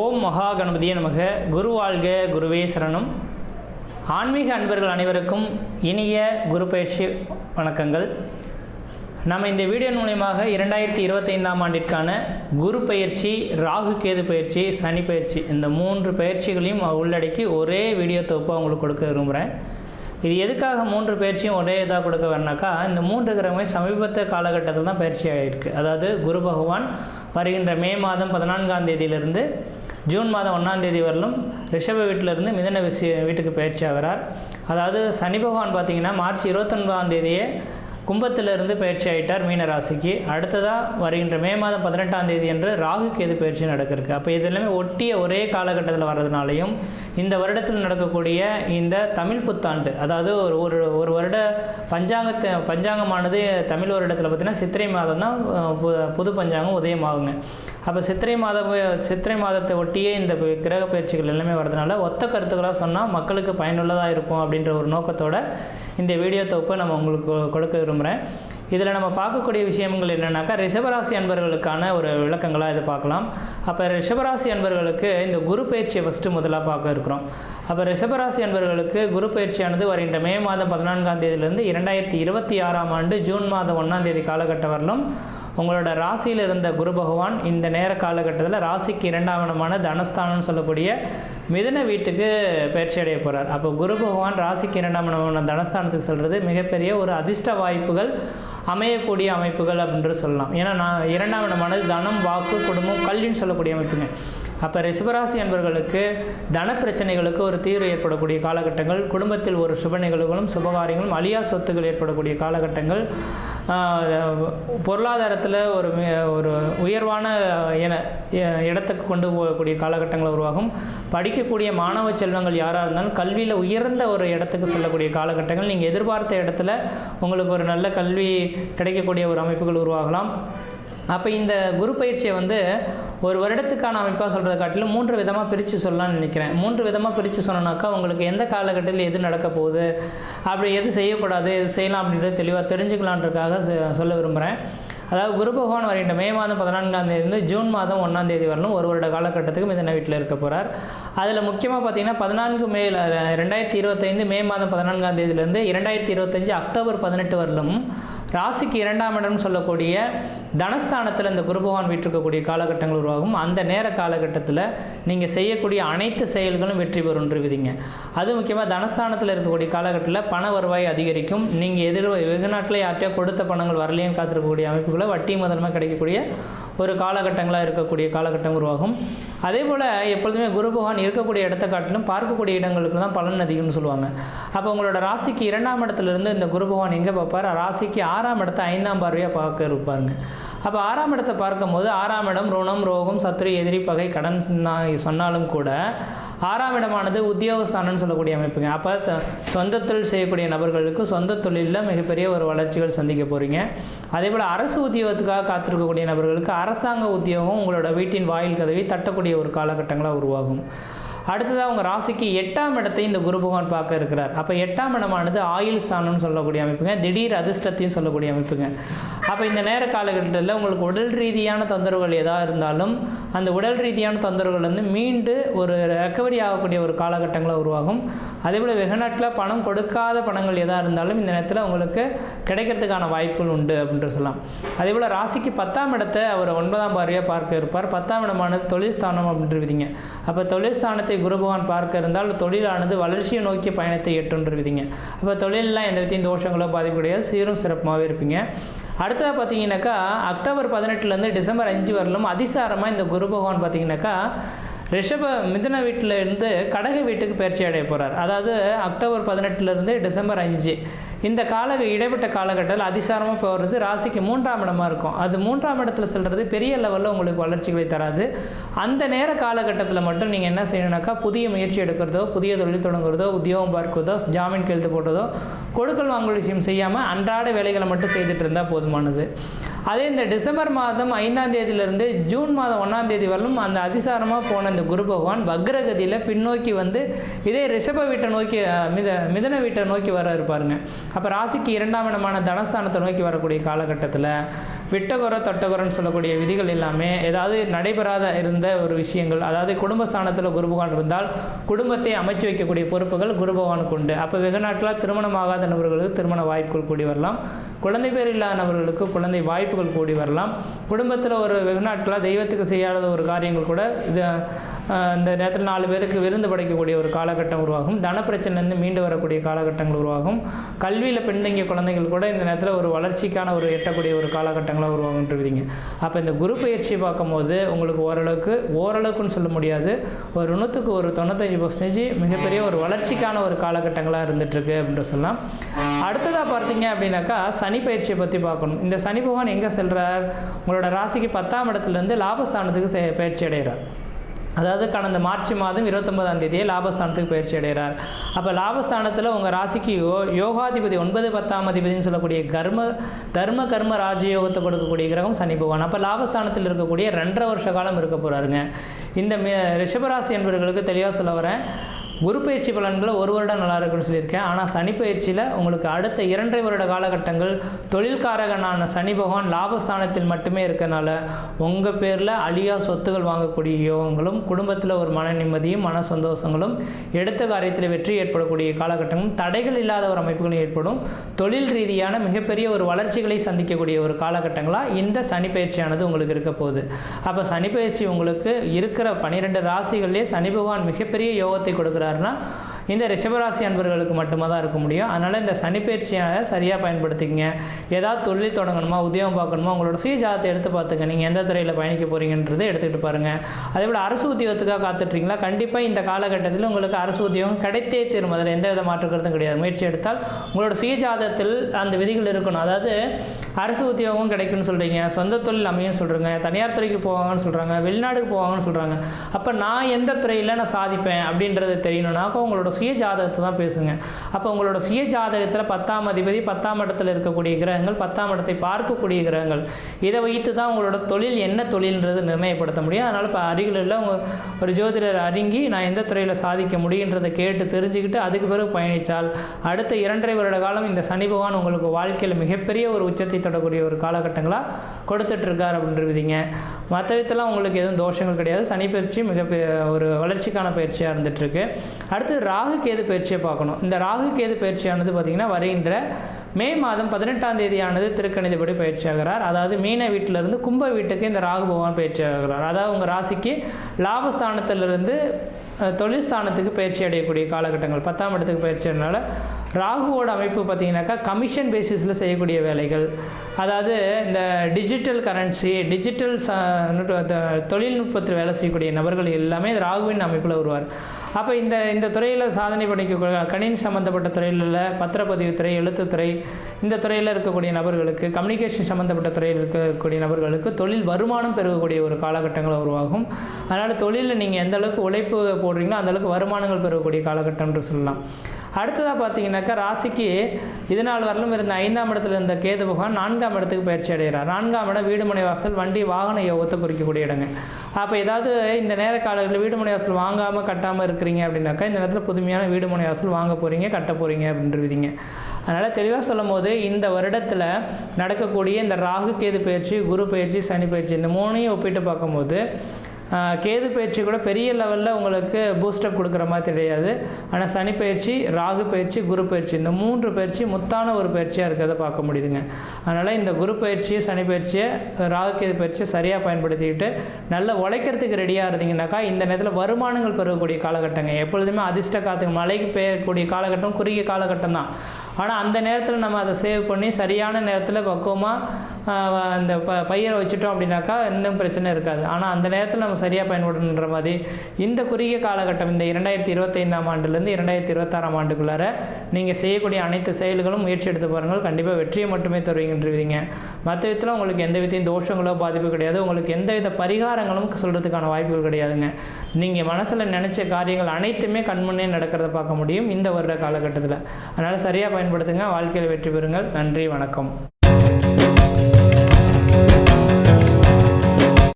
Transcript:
ஓம் மகா கணபதிய நமக. குரு வாழ்க குருவே சரணம். ஆன்மீக அன்பர்கள் அனைவருக்கும் இனிய குரு பயிற்சி வணக்கங்கள். நம்ம இந்த வீடியோ மூலியமாக இரண்டாயிரத்தி இருபத்தைந்தாம் ஆண்டிற்கான குரு பயிற்சி ராகு கேது பயிற்சி சனி பயிற்சி இந்த மூன்று பயிற்சிகளையும் உள்ளடக்கி ஒரே வீடியோ தொகுப்பாக உங்களுக்கு கொடுக்க விரும்புகிறேன் இது எதுக்காக மூன்று பயிற்சியும் ஒரே இதாக கொடுக்க வரனாக்கா இந்த மூன்று கிரகமே சமீபத்த காலகட்டத்தில் தான் பயிற்சி ஆகிருக்கு அதாவது குரு பகவான் வருகின்ற மே மாதம் பதினான்காம் தேதியிலிருந்து ஜூன் மாதம் ஒன்றாம் தேதி வரலும் ரிஷப வீட்டிலிருந்து மிதன விஷய வீட்டுக்கு பயிற்சி ஆகிறார். அதாவது சனி பகவான் பார்த்தீங்கன்னா மார்ச் இருபத்தொன்பதாம் தேதியே கும்பத்திலிருந்து பயிற்சி ஆகிட்டார் மீன ராசிக்கு அடுத்ததாக வருகின்ற மே மாதம் பதினெட்டாம் தேதி என்று ராகு கேது பயிற்சி நடக்கிறதுக்கு. அப்போ இது எல்லாமே ஒட்டிய ஒரே காலகட்டத்தில் வர்றதுனாலையும் இந்த வருடத்தில் நடக்கக்கூடிய இந்த தமிழ் புத்தாண்டு அதாவது ஒரு ஒரு ஒரு வருட பஞ்சாங்கத்தை பஞ்சாங்கமானது தமிழ் வருடத்தில் பார்த்தீங்கன்னா சித்திரை மாதம் தான் புது புது பஞ்சாங்கம் உதயமாகுங்க. அப்போ சித்திரை மாதம் சித்திரை மாதத்தை ஒட்டியே இந்த கிரக பயிற்சிகள் எல்லாமே வரதுனால ஒத்த கருத்துக்களாக சொன்னால் மக்களுக்கு பயனுள்ளதாக இருக்கும் அப்படின்ற ஒரு நோக்கத்தோட இந்த வீடியோ தொகுப்பை நம்ம உங்களுக்கு கொ- கொடுக்க விரும்புகிறேன் இதில் நம்ம பார்க்கக்கூடிய விஷயங்கள் என்னென்னாக்கா ரிஷபராசி அன்பர்களுக்கான ஒரு விளக்கங்களாக இதை பார்க்கலாம். அப்போ ரிஷபராசி அன்பர்களுக்கு இந்த குரு பயிற்சியை ஃபஸ்ட்டு முதலாக பார்க்க இருக்கிறோம். அப்போ ரிஷபராசி அன்பர்களுக்கு குரு பயிற்சியானது வருகின்ற மே மாதம் பதினான்காம் தேதியிலிருந்து இரண்டாயிரத்தி இருபத்தி ஆறாம் ஆண்டு ஜூன் மாதம் ஒன்றாம் தேதி காலகட்டம் வரலும் உங்களோட ராசியில் இருந்த குரு பகவான் இந்த நேர காலகட்டத்தில் ராசிக்கு இரண்டாம் இடமான தனஸ்தானம்னு சொல்லக்கூடிய மிதுன வீட்டுக்கு பயிற்சி அடைய போகிறார் அப்போ குரு பகவான் ராசிக்கு இரண்டாம் இடமான தனஸ்தானத்துக்கு செல்வது மிகப்பெரிய ஒரு அதிர்ஷ்ட வாய்ப்புகள் அமையக்கூடிய அமைப்புகள் அப்படின்றது சொல்லலாம். ஏன்னா நான் இரண்டாம் இடமானது தனம் வாக்கு குடும்பம் கல்வின்னு சொல்லக்கூடிய அமைப்புங்க. அப்போ ரிஷபராசி என்பவர்களுக்கு தன பிரச்சனைகளுக்கு ஒரு தீர்வு ஏற்படக்கூடிய காலகட்டங்கள் குடும்பத்தில் ஒரு சுப நிகழ்வுகளும் சுபகாரியங்களும் அழியா சொத்துக்கள் ஏற்படக்கூடிய காலகட்டங்கள் பொருளாதாரத்தில் ஒரு ஒரு உயர்வான என எ- இடத்துக்கு கொண்டு போகக்கூடிய காலகட்டங்கள் உருவாகும். படிக்கக்கூடிய மாணவ செல்வங்கள் யாராக இருந்தாலும் கல்வியில் உயர்ந்த ஒரு இடத்துக்கு செல்லக்கூடிய காலகட்டங்கள். நீங்கள் எதிர்பார்த்த இடத்துல உங்களுக்கு ஒரு நல்ல கல்வி கிடைக்கக்கூடிய ஒரு அமைப்புகள் உருவாகலாம். அப்போ இந்த குரு பயிற்சியை வந்து ஒரு வருடத்துக்கான அமைப்பாக சொல்கிறத காட்டிலும் மூன்று விதமாக பிரித்து சொல்லலாம்னு நினைக்கிறேன். மூன்று விதமாக பிரித்து சொன்னோன்னாக்கா உங்களுக்கு எந்த காலகட்டத்தில் எது நடக்க போகுது அப்படி எது செய்யக்கூடாது எது செய்யலாம் அப்படின்றது தெளிவாக தெரிஞ்சுக்கலான்றதுக்காக சொல்ல விரும்புகிறேன் அதாவது குரு பகவான் வருகின்ற மே மாதம் பதினான்காம் தேதியிலிருந்து ஜூன் மாதம் ஒன்றாம் தேதி வரலும் ஒரு வருட காலகட்டத்துக்கு மிதன வீட்டில் இருக்க போகிறார் அதில் முக்கியமாக பார்த்தீங்கன்னா பதினான்கு மே ரெண்டாயிரத்தி இருபத்தைந்து மே மாதம் பதினான்காம் தேதியிலேருந்து இரண்டாயிரத்தி இருபத்தஞ்சு அக்டோபர் பதினெட்டு வரலும் ராசிக்கு இரண்டாம் இடம் சொல்லக்கூடிய தனஸ்தானத்தில் இந்த குரு பகவான் வீட்டிருக்கக்கூடிய காலகட்டங்கள் உருவாகும். அந்த நேர காலகட்டத்தில் நீங்கள் செய்யக்கூடிய அனைத்து செயல்களும் வெற்றி பெறும்ன்று விதிங்க. அது முக்கியமாக தனஸ்தானத்தில் இருக்கக்கூடிய காலகட்டத்தில் பண வருவாய் அதிகரிக்கும். நீங்கள் எதிர் வெகுநாட்டில் யார்கிட்டயோ கொடுத்த பணங்கள் வரலையேன்னு காத்திருக்கக்கூடிய அமைப்புகளை வட்டி முதலமாக கிடைக்கக்கூடிய ஒரு காலகட்டங்களாக இருக்கக்கூடிய காலகட்டம் உருவாகும். அதே போல் எப்பொழுதுமே குரு பகவான் இருக்கக்கூடிய இடத்தை காட்டிலும் பார்க்கக்கூடிய இடங்களுக்கு தான் பலன் அதிகம்னு சொல்லுவாங்க. அப்போ உங்களோட ராசிக்கு இரண்டாம் இடத்துலேருந்து இந்த குரு பகவான் எங்கே பார்ப்பார்? ராசிக்கு ஆறாம் இடத்தை ஐந்தாம் பார்வையாக பார்க்க இருப்பாருங்க. அப்போ ஆறாம் இடத்தை பார்க்கும்போது ஆறாம் இடம் ருணம் ரோகம் சத்துரு எதிரி பகை கடன் சொன்னாலும் கூட ஆறாம் இடமானது உத்தியோகஸ்தானம்னு சொல்லக்கூடிய அமைப்புங்க. அப்போ த- சொந்த தொழில் செய்யக்கூடிய நபர்களுக்கு சொந்த தொழிலில் மிகப்பெரிய ஒரு வளர்ச்சிகள் சந்திக்க போகிறீங்க அதே போல் அரசு உத்தியோகத்துக்காக காத்திருக்கக்கூடிய நபர்களுக்கு அரசாங்க உத்தியோகம் உங்களோட வீட்டின் வாயில் கதவை தட்டக்கூடிய ஒரு காலகட்டங்களாக உருவாகும். அடுத்ததாக உங்கள் ராசிக்கு எட்டாம் இடத்தை இந்த குரு பகவான் பார்க்க இருக்கிறார். அப்போ எட்டாம் இடமானது ஆயுள் ஸ்தானம்னு சொல்லக்கூடிய அமைப்புங்க. திடீர் அதிர்ஷ்டத்தையும் சொல்லக்கூடிய அமைப்புங்க. அப்போ இந்த நேர காலகட்டத்தில் உங்களுக்கு உடல் ரீதியான தொந்தரவுகள் எதாக இருந்தாலும் அந்த உடல் ரீதியான தொந்தரவுகள் வந்து மீண்டு ஒரு ரெக்கவரி ஆகக்கூடிய ஒரு காலகட்டங்களாக உருவாகும். அதே போல் வெகுநாட்டில் பணம் கொடுக்காத பணங்கள் எதாக இருந்தாலும் இந்த நேரத்தில் உங்களுக்கு கிடைக்கிறதுக்கான வாய்ப்புகள் உண்டு அப்படின்ற சொல்லலாம். அதே போல் ராசிக்கு பத்தாம் இடத்தை அவர் ஒன்பதாம் பார்வையாக பார்க்க இருப்பார். பத்தாம் இடமானது தொழில் ஸ்தானம் அப்படின்ற விதிங்க. அப்போ தொழில் ஸ்தானத்தை குரு பகவான் பார்க்க இருந்தால் தொழிலானது வளர்ச்சியை நோக்கிய பயணத்தை எட்டுன்ற விதிங்க. அப்போ தொழிலெலாம் எந்த விதத்தையும் தோஷங்களோ பாதிப்பு சீரும் சிறப்புமாகவே இருப்பீங்க. அடுத்ததாக பார்த்தீங்கன்னாக்கா அக்டோபர் பதினெட்டுலேருந்து டிசம்பர் அஞ்சு வரலும் அதிசாரமாக இந்த குரு பகவான் பார்த்தீங்கன்னாக்கா ரிஷப மிதுன வீட்டில் இருந்து கடக வீட்டுக்கு பயிற்சி அடைய போகிறார் அதாவது அக்டோபர் பதினெட்டுலேருந்து டிசம்பர் அஞ்சு இந்த கால இடைப்பட்ட காலகட்டத்தில் அதிசாரமாக போகிறது ராசிக்கு மூன்றாம் இடமாக இருக்கும். அது மூன்றாம் இடத்துல செல்கிறது பெரிய லெவலில் உங்களுக்கு வளர்ச்சிகளை தராது. அந்த நேர காலகட்டத்தில் மட்டும் நீங்கள் என்ன செய்யணும்னாக்கா புதிய முயற்சி எடுக்கிறதோ புதிய தொழில் தொடங்குறதோ உத்தியோகம் பார்க்கிறதோ ஜாமீன் கையெழுத்து போடுறதோ கொடுக்கல் வாங்கல் விஷயம் செய்யாமல் அன்றாட வேலைகளை மட்டும் செய்துட்டு இருந்தால் போதுமானது. அதே இந்த டிசம்பர் மாதம் ஐந்தாம் தேதியிலிருந்து ஜூன் மாதம் ஒன்றாம் தேதி வரலும் அந்த அதிசாரமாக போன இந்த குரு பகவான் வக்ரகதியில் பின்னோக்கி வந்து இதே ரிஷப வீட்டை நோக்கி மித மிதன வீட்டை நோக்கி வர இருப்பாருங்க அப்போ ராசிக்கு இரண்டாம் இடமான தனஸ்தானத்தை நோக்கி வரக்கூடிய காலகட்டத்தில் விட்டகுறை தொட்டகுறைன்னு சொல்லக்கூடிய விதிகள் எல்லாமே ஏதாவது நடைபெறாத இருந்த ஒரு விஷயங்கள் அதாவது குடும்பஸ்தானத்தில் குரு பகவான் இருந்தால் குடும்பத்தை அமைச்சு வைக்கக்கூடிய பொறுப்புகள் குரு பகவானுக்கு உண்டு. அப்போ வெகு நாட்களாக திருமணமாகாத நபர்களுக்கு திருமண வாய்ப்புகள் கூடி வரலாம். குழந்தை பேர் இல்லாத நபர்களுக்கு குழந்தை வாய்ப்புகள் கூடி வரலாம். குடும்பத்தில் ஒரு வெகு நாட்களாக தெய்வத்துக்கு செய்யாத ஒரு காரியங்கள் கூட இது இந்த நேரத்தில் நாலு பேருக்கு விருந்து படைக்கக்கூடிய ஒரு காலகட்டம் உருவாகும். தன பிரச்சனைலேருந்து மீண்டு வரக்கூடிய காலகட்டங்கள் உருவாகும். கல்வியில் பின்தங்கிய குழந்தைகள் கூட இந்த நேரத்தில் ஒரு வளர்ச்சிக்கான ஒரு எட்டக்கூடிய ஒரு காலகட்டங்களாக உருவாகுன்றீங்க அப்போ இந்த குரு பயிற்சி பார்க்கும்போது உங்களுக்கு ஓரளவுக்கு ஓரளவுக்குன்னு சொல்ல முடியாது. ஒரு நூற்றுக்கு ஒரு தொண்ணூத்தஞ்சு பர்சன்டேஜ் மிகப்பெரிய ஒரு வளர்ச்சிக்கான ஒரு காலகட்டங்களாக இருந்துகிட்ருக்கு அப்படின்ற சொல்லலாம். அடுத்ததாக பார்த்தீங்க அப்படின்னாக்கா சனி பயிற்சியை பற்றி பார்க்கணும். இந்த சனி பகவான் எங்கே செல்கிறார் உங்களோட ராசிக்கு பத்தாம் இடத்துலேருந்து லாபஸ்தானத்துக்கு செ- பயிற்சி அடைகிறார் அதாவது கடந்த மார்ச் மாதம் இருபத்தொன்பதாம் தேதியே லாபஸ்தானத்துக்கு பயிற்சி அடைகிறார். அப்போ லாபஸ்தானத்தில் உங்கள் ராசிக்கு யோ யோகாதிபதி ஒன்பது பத்தாம் அதிபதினு சொல்லக்கூடிய கர்ம தர்ம கர்ம ராஜயோகத்தை கொடுக்கக்கூடிய கிரகம் சனி பகவான். அப்போ லாபஸ்தானத்தில் இருக்கக்கூடிய ரெண்டரை வருஷ காலம் இருக்க போகிறாருங்க இந்த மி- ரிஷபராசி என்பவர்களுக்கு தெளிவாக சொல்ல வரேன். குரு பயிற்சி பலன்களை ஒரு வருடம் நல்லா இருக்குன்னு சொல்லியிருக்கேன். ஆனால் சனி பயிற்சியில் உங்களுக்கு அடுத்த இரண்டரை வருட காலகட்டங்கள் தொழில்காரகனான சனி பகவான் லாபஸ்தானத்தில் மட்டுமே இருக்கனால உங்கள் பேரில் அழியா சொத்துகள் வாங்கக்கூடிய யோகங்களும் குடும்பத்தில் ஒரு மன நிம்மதியும் மன சந்தோஷங்களும் எடுத்த காரியத்தில் வெற்றி ஏற்படக்கூடிய காலகட்டங்களும் தடைகள் இல்லாத ஒரு அமைப்புகளும் ஏற்படும். தொழில் ரீதியான மிகப்பெரிய ஒரு வளர்ச்சிகளை சந்திக்கக்கூடிய ஒரு காலகட்டங்களாக இந்த சனி பயிற்சியானது உங்களுக்கு இருக்க போகுது. அப்போ சனி பயிற்சி உங்களுக்கு இருக்கிற பன்னிரெண்டு ராசிகள்லேயே சனி பகவான் மிகப்பெரிய யோகத்தை கொடுக்குறாருன்னா இந்த ரிஷபராசி அன்பர்களுக்கு மட்டுமே தான் இருக்க முடியும். அதனால் இந்த சனிப்பயிற்சியை சரியாக பயன்படுத்திக்கங்க. ஏதாவது தொழில் தொடங்கணுமா உத்தியோகம் பார்க்கணுமா உங்களோட சுயஜாதத்தை எடுத்து பார்த்துங்க நீங்கள் எந்த துறையில் பயணிக்க போகிறீங்கன்றதை எடுத்துக்கிட்டு பாருங்கள் அதே போல் அரசு உத்தியோகத்துக்காக காத்துட்றீங்களா? கண்டிப்பாக இந்த காலகட்டத்தில் உங்களுக்கு அரசு உத்தியோகம் கிடைத்தே தீரும். அதில் எந்த வித மாற்றுக்கிறதும் கிடையாது. முயற்சி எடுத்தால் உங்களோட சுயஜாதத்தில் அந்த விதிகள் இருக்கணும். அதாவது அரசு உத்தியோகம் கிடைக்கும்னு சொல்கிறீங்க சொந்த தொழில் அமையும் சொல்கிறீங்க தனியார் துறைக்கு போவாங்கன்னு சொல்கிறாங்க வெளிநாடுக்கு போவாங்கன்னு சொல்கிறாங்க அப்போ நான் எந்த துறையில் நான் சாதிப்பேன் அப்படின்றது தெரியணும்னாக்கா உங்களோட சுய ஜாதகத்தை தான் பேசுங்க. அப்போ உங்களோட சுய ஜாதகத்தில் பத்தாம் அதிபதி பத்தாம் இடத்துல இருக்கக்கூடிய கிரகங்கள் பத்தாம் இடத்தை பார்க்கக்கூடிய கிரகங்கள் இதை வைத்து தான் உங்களோட தொழில் என்ன தொழில்ன்றது நிர்ணயப்படுத்த முடியும். அதனால் இப்போ அருகில் உள்ள ஒரு ஜோதிடர் அறிங்கி நான் எந்த துறையில் சாதிக்க முடியுன்றதை கேட்டு தெரிஞ்சுக்கிட்டு அதுக்கு பிறகு பயணித்தால் அடுத்த இரண்டரை வருட காலம் இந்த சனி பகவான் உங்களுக்கு வாழ்க்கையில் மிகப்பெரிய ஒரு உச்சத்தை தொடக்கூடிய ஒரு காலகட்டங்களாக கொடுத்துட்ருக்கார் அப்படின்றவிதிங்க மற்ற விதத்தெல்லாம் உங்களுக்கு எதுவும் தோஷங்கள் கிடையாது. சனி பயிற்சி மிகப்பெரிய ஒரு வளர்ச்சிக்கான பயிற்சியாக இருந்துகிட்ருக்கு அடுத்து ரா ராகு கேது பயிற்சியை பார்க்கணும். இந்த ராகு கேது பயிற்சியானது பார்த்திங்கன்னா வருகின்ற மே மாதம் பதினெட்டாம் தேதியானது திருக்கணிதப்படி பயிற்சியாகிறார் அதாவது மீன வீட்டிலிருந்து கும்ப வீட்டுக்கு இந்த ராகு பகவான் பயிற்சியாகிறார் அதாவது உங்கள் ராசிக்கு லாபஸ்தானத்திலிருந்து தொழில் ஸ்தானத்துக்கு பயிற்சி அடையக்கூடிய காலகட்டங்கள். பத்தாம் இடத்துக்கு பயிற்சினால ராகுவோட அமைப்பு பார்த்தீங்கன்னாக்கா கமிஷன் பேசிஸில் செய்யக்கூடிய வேலைகள். அதாவது இந்த டிஜிட்டல் கரன்சி டிஜிட்டல் தொழில்நுட்பத்தில் வேலை செய்யக்கூடிய நபர்கள் எல்லாமே ராகுவின் அமைப்பில் வருவார். அப்போ இந்த இந்த துறையில் சாதனை பண்ணிக்கக்கூடிய கணினி சம்மந்தப்பட்ட துறையில் பத்திரப்பதிவு துறை எழுத்துத்துறை இந்த துறையில் இருக்கக்கூடிய நபர்களுக்கு கம்யூனிகேஷன் சம்மந்தப்பட்ட துறையில் இருக்கக்கூடிய நபர்களுக்கு தொழில் வருமானம் பெருகக்கூடிய ஒரு காலகட்டங்கள் உருவாகும். அதனால் தொழிலில் நீங்கள் எந்த அளவுக்கு உழைப்பு போடுறீங்களோ அந்தளவுக்கு வருமானங்கள் பெறக்கூடிய காலகட்டம்னு சொல்லலாம். அடுத்ததாக பார்த்தீங்கன்னாக்கா ராசிக்கு இது நாள் வரலும் இருந்த ஐந்தாம் இடத்துல இருந்த கேது பகவான் நான்காம் இடத்துக்கு பயிற்சி அடைகிறார். நான்காம் இடம் வீடுமனை வாசல் வண்டி வாகன யோகத்தை குறிக்கக்கூடிய இடங்க. அப்போ ஏதாவது இந்த நேர காலங்களில் வீடுமனை வாசல் வாங்காமல் கட்டாமல் இருக்கிறீங்க அப்படின்னாக்கா இந்த நேரத்தில் புதுமையான வீடுமனை வாசல் வாங்க போகிறீங்க கட்ட போகிறீங்க அப்படின்றவிதிங்க அதனால் தெளிவாக சொல்லும் போது இந்த வருடத்தில் நடக்கக்கூடிய இந்த ராகு கேது பயிற்சி குரு பயிற்சி சனி பயிற்சி இந்த மூணையும் ஒப்பிட்டு பார்க்கும்போது கேது பயிற்சி கூட பெரிய லெவலில் உங்களுக்கு பூஸ்டப் கொடுக்குற மாதிரி தெரியாது. ஆனால் சனி பயிற்சி ராகு பயிற்சி குரு பயிற்சி இந்த மூன்று பயிற்சி முத்தான ஒரு பயிற்சியாக இருக்கிறத பார்க்க முடியுதுங்க. அதனால் இந்த குரு பயிற்சியை சனி பயிற்சியை ராகு கேது பயிற்சியை சரியாக பயன்படுத்திக்கிட்டு நல்ல உழைக்கிறதுக்கு ரெடியாக இருந்தீங்கன்னாக்கா இந்த நேரத்தில் வருமானங்கள் பெறக்கூடிய காலகட்டங்க. எப்பொழுதுமே அதிர்ஷ்ட காத்துக்கு மழைக்கு பெய்யக்கூடிய காலகட்டம் குறுகிய காலகட்டம் தான் ஆனால் அந்த நேரத்தில் நம்ம அதை சேவ் பண்ணி சரியான நேரத்தில் பக்குவமாக அந்த ப பயிரை வச்சுட்டோம் அப்படின்னாக்கா இன்னும் பிரச்சனை இருக்காது. ஆனால் அந்த நேரத்தில் நம்ம சரியாக பயன்படுத்துன்ற மாதிரி இந்த குறுகிய காலகட்டம் இந்த இரண்டாயிரத்தி இருபத்தைந்தாம் ஆண்டுலேருந்து இரண்டாயிரத்தி இருபத்தாறாம் ஆண்டுக்குள்ளார நீங்கள் செய்யக்கூடிய அனைத்து செயல்களும் முயற்சி எடுத்து பாருங்கள். கண்டிப்பாக வெற்றியை மட்டுமே தருவீங்கன்றீங்க. மற்ற விதத்தில் உங்களுக்கு எந்த விதத்தையும் தோஷங்களோ பாதிப்பு கிடையாது. உங்களுக்கு எந்த வித பரிகாரங்களும் சொல்கிறதுக்கான வாய்ப்புகள் கிடையாதுங்க. நீங்கள் மனசில் நினச்ச காரியங்கள் அனைத்துமே கண்முன்னே நடக்கிறத பார்க்க முடியும் இந்த வருட காலகட்டத்தில். அதனால் சரியாக பயன்படுத்துங்க. வாழ்க்கையில் வெற்றி பெறுங்கள். நன்றி வணக்கம்.